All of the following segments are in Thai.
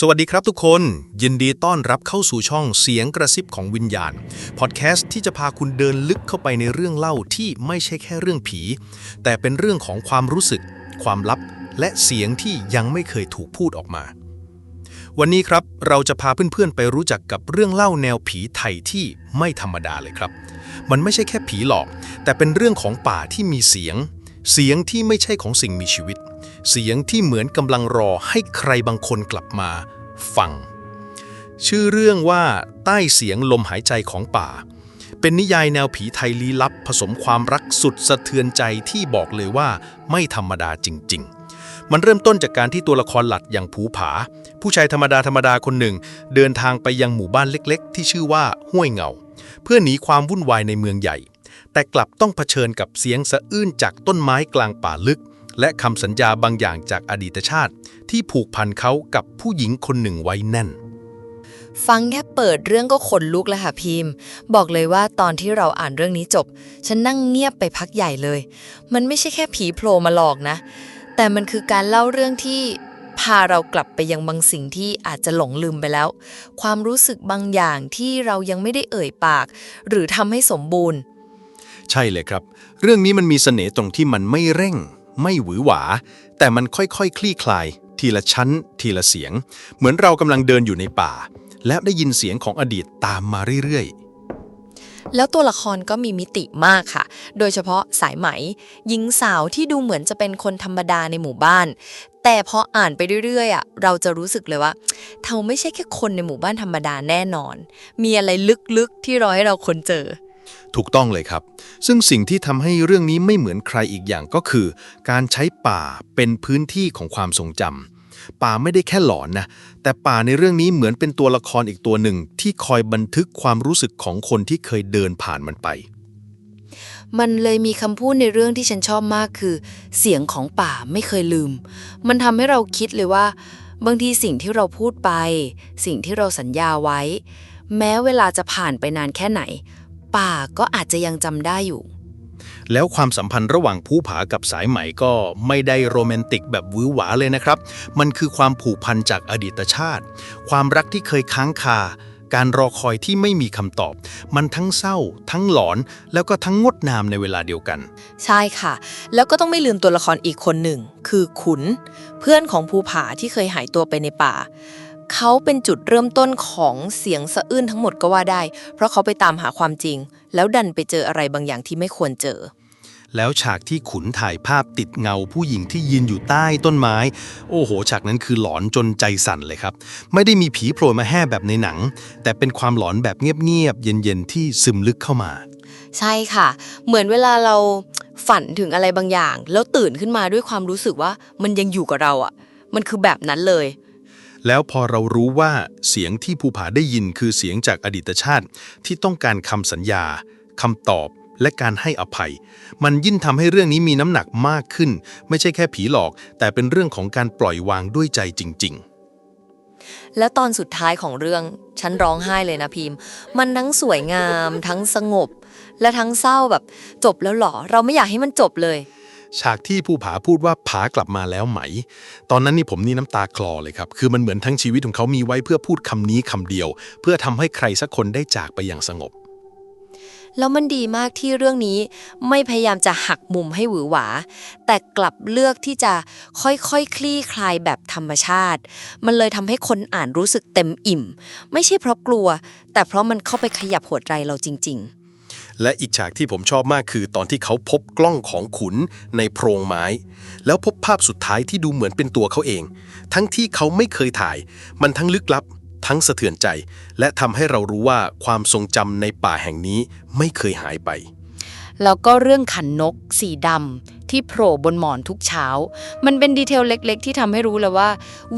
สวัสดีครับทุกคน ยินดีต้อนรับเข้าสู่ช่องเสียงกระซิบของวิญญาณ พอดแคสต์ที่จะพาคุณเดินลึกเข้าไปในเรื่องเล่าที่ไม่ใช่แค่เรื่องผี แต่เป็นเรื่องของความรู้สึก ความลับ และเสียงที่ยังไม่เคยถูกพูดออกมา วันนี้ครับเราจะพาเพื่อนๆไปรู้จักกับเรื่องเล่าแนวผีไทยที่ไม่ธรรมดาเลยครับ มันไม่ใช่แค่ผีหลอก แต่เป็นเรื่องของป่าที่มีเสียง เสียงที่ไม่ใช่ของสิ่งมีชีวิต เสียงที่เหมือนกำลังรอให้ใครบางคนกลับมาฟัง ชื่อเรื่องว่าใต้เสียงลมหายใจของป่า เป็นนิยายแนวผีไทยลี้ลับ ผสมความรักสุดสะเทือนใจที่บอกเลยว่าไม่ธรรมดาจริง ๆมันเริ่มต้นจากการที่ตัวละครหลักอย่างผูผา ผู้ชายธรรมดาธรรมดาคนหนึ่ง เดินทางไปยังหมู่บ้านเล็ก ๆ ที่ชื่อว่าห้วยเงา เพื่อหนีความวุ่นวายในเมืองใหญ่ แต่กลับต้องเผชิญกับเสียงสะอื้นจากต้นไม้กลางป่าลึก และคำสัญญาบางอย่างจากอดีตชาติ ที่ผูกพันเขากับผู้หญิงคนหนึ่งไว้แน่น ฟังแค่เปิดเรื่องก็ขนลุกแล้วค่ะพิมพ์ บอกเลยว่าตอนที่เราอ่านเรื่องนี้จบ ฉันนั่งเงียบไปพักใหญ่เลย มันไม่ใช่แค่ผีโผล่มาหลอกนะ แต่มันคือการเล่าเรื่องที่พาเรากลับไปยังบางสิ่งที่อาจจะหลงลืมไปแล้ว ความรู้สึกบางอย่างที่เรายังไม่ได้เอ่ยปาก หรือทำให้สมบูรณ์ ใช่เลยครับ เรื่องนี้มันมีเสน่ห์ตรงที่มันไม่เร่ง ไม่หวือหวา แต่มันค่อยๆคคลี่คลาย ทีละชั้น ทีละเสียง เหมือนเรากำลังเดินอยู่ในป่า และได้ยินเสียงของอดีตตามมาเรื่อยๆแล้วตัวละครก็มีมิติมากค่ะ โดยเฉพาะสายไหม หญิงสาวที่ดูเหมือนจะเป็นคนธรรมดาในหมู่บ้าน แต่พออ่านไปเรื่อยๆอะเราจะรู้สึกเลยว่า เธอไม่ใช่แค่คนในหมู่บ้านธรรมดาแน่นอน มีอะไรลึกๆที่รอให้เราค้นเจอ ถูกต้องเลยครับ ซึ่งสิ่งที่ทำให้เรื่องนี้ไม่เหมือนใครอีกอย่างก็คือ การใช้ป่าเป็นพื้นที่ของความทรงจำป่าไม่ได้แค่หลอนนะ แต่ป่าในเรื่องนี้เหมือนเป็นตัวละครอีกตัวหนึ่ง ที่คอยบันทึกความรู้สึกของคนที่เคยเดินผ่านมันไป มันเลยมีคำพูดในเรื่องที่ฉันชอบมากคือ เสียงของป่าไม่เคยลืม มันทำให้เราคิดเลยว่า บางทีสิ่งที่เราพูดไป สิ่งที่เราสัญญาไว้ แม้เวลาจะผ่านไปนานแค่ไหน ป่าก็อาจจะยังจำได้อยู่ แล้วความสัมพันธ์ระหว่างผู้ผากับสายไหมก็ไม่ได้โรแมนติกแบบหวือหวาเลยนะครับ มันคือความผูกพันจากอดีตชาติ ความรักที่เคยค้างคา การรอคอยที่ไม่มีคำตอบ มันทั้งเศร้า ทั้งหลอน แล้วก็ทั้งงดงามในเวลาเดียวกัน ใช่ค่ะ แล้วก็ต้องไม่ลืมตัวละครอีกคนหนึ่ง คือขุน เพื่อนของภูผาที่เคยหายตัวไปในป่า เขาเป็นจุดเริ่มต้นของเสียงสะอื้นทั้งหมดก็ว่าได้ เพราะเขาไปตามหาความจริง แล้วดันไปเจออะไรบางอย่างที่ไม่ควรเจอ แล้วฉากที่ขุนถ่ายภาพติดเงาผู้หญิงที่ยืนอยู่ใต้ต้นไม้ โอ้โห ฉากนั้นคือหลอนจนใจสั่นเลยครับ ไม่ได้มีผีโผล่มาแห่แบบในหนัง แต่เป็นความหลอนแบบเงียบๆเย็นๆที่ซึมลึกเข้ามา ใช่ค่ะ เหมือนเวลาเราฝันถึงอะไรบางอย่าง แล้วตื่นขึ้นมาด้วยความรู้สึกว่ามันยังอยู่กับเราอะ่ะ มันคือแบบนั้นเลย แล้วพอเรารู้ว่าเสียงที่ภูผาได้ยินคือเสียงจากอดีตชาติ ที่ต้องการคำสัญญาคำตอบและการให้อภัย มันยิ่งทำให้เรื่องนี้มีน้ำหนักมากขึ้น ไม่ใช่แค่ผีหลอก แต่เป็นเรื่องของการปล่อยวางด้วยใจจริง ๆแล้วตอนสุดท้ายของเรื่อง ฉันร้องไห้เลยนะพิมพ์ มันทั้งสวยงาม ทั้งสงบ และทั้งเศร้าแบบ จบแล้วหรอ เราไม่อยากให้มันจบเลย ฉากที่ภูผาพูดว่าผากลับมาแล้วไหม ตอนนั้นนี่ผมนี่น้ำตาคลอเลยครับ คือมันเหมือนทั้งชีวิตของเขามีไว้เพื่อพูดคำนี้คำเดียว เพื่อทำให้ใครสักคนได้จากไปอย่างสงบ แล้วมันดีมากที่เรื่องนี้ไม่พยายามจะหักมุมให้หวือหวา แต่กลับเลือกที่จะค่อยๆคคลี่คลายแบบธรรมชาติ มันเลยทำให้คนอ่านรู้สึกเต็มอิ่ม ไม่ใช่เพราะกลัว แต่เพราะมันเข้าไปขยับหัวใจเราจริง ๆ และอีกฉากที่ผมชอบมากคือตอนที่เขาพบกล้องของขุนในโพรงไม้ แล้วพบภาพสุดท้ายที่ดูเหมือนเป็นตัวเขาเอง ทั้งที่เขาไม่เคยถ่าย มันทั้งลึกลับ ทั้งสะเทือนใจ และทำให้เรารู้ว่าความทรงจำในป่าแห่งนี้ไม่เคยหายไป แล้วก็เรื่องขันนก สีดำที่โผล่บนหมอนทุกเช้า มันเป็นดีเทลเล็ก ๆ ที่ทำให้รู้เลยว่า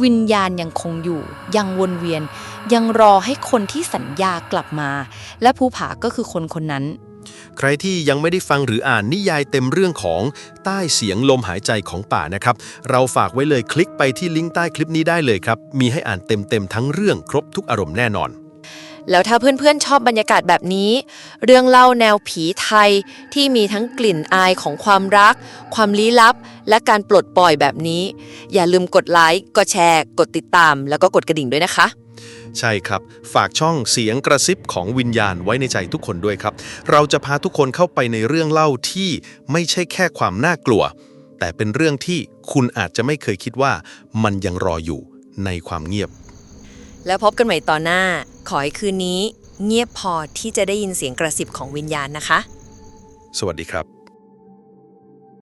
วิญญาณยังคงอยู่ ยังวนเวียน ยังรอให้คนที่สัญญากลับมา และภูผาก็คือคนคนนั้น ใครที่ยังไม่ได้ฟังหรืออ่านนิยายเต็มเรื่องของใต้เสียงลมหายใจของป่านะครับ เราฝากไว้เลยคลิกไปที่ลิงก์ใต้คลิปนี้ได้เลยครับ มีให้อ่านเต็มๆทั้งเรื่องครบทุกอารมณ์แน่นอน แล้วถ้าเพื่อนๆชอบบรรยากาศแบบนี้ เรื่องเล่าแนวผีไทยที่มีทั้งกลิ่นอายของความรัก ความลี้ลับ และการปลดปล่อยแบบนี้ อย่าลืมกดไลค์กดแชร์ กดติดตาม แล้วก็กดกระดิ่งด้วยนะคะ ใช่ครับ ฝากช่องเสียงกระซิบของวิญญาณไว้ในใจทุกคนด้วยครับ เราจะพาทุกคนเข้าไปในเรื่องเล่าที่ไม่ใช่แค่ความน่ากลัว แต่เป็นเรื่องที่คุณอาจจะไม่เคยคิดว่ามันยังรออยู่ในความเงียบ แล้วพบกันใหม่ตอนหน้า ขอให้คืนนี้เงียบพอที่จะได้ยินเสียงกระสิบของวิญญาณนะคะ สวัสดีครับ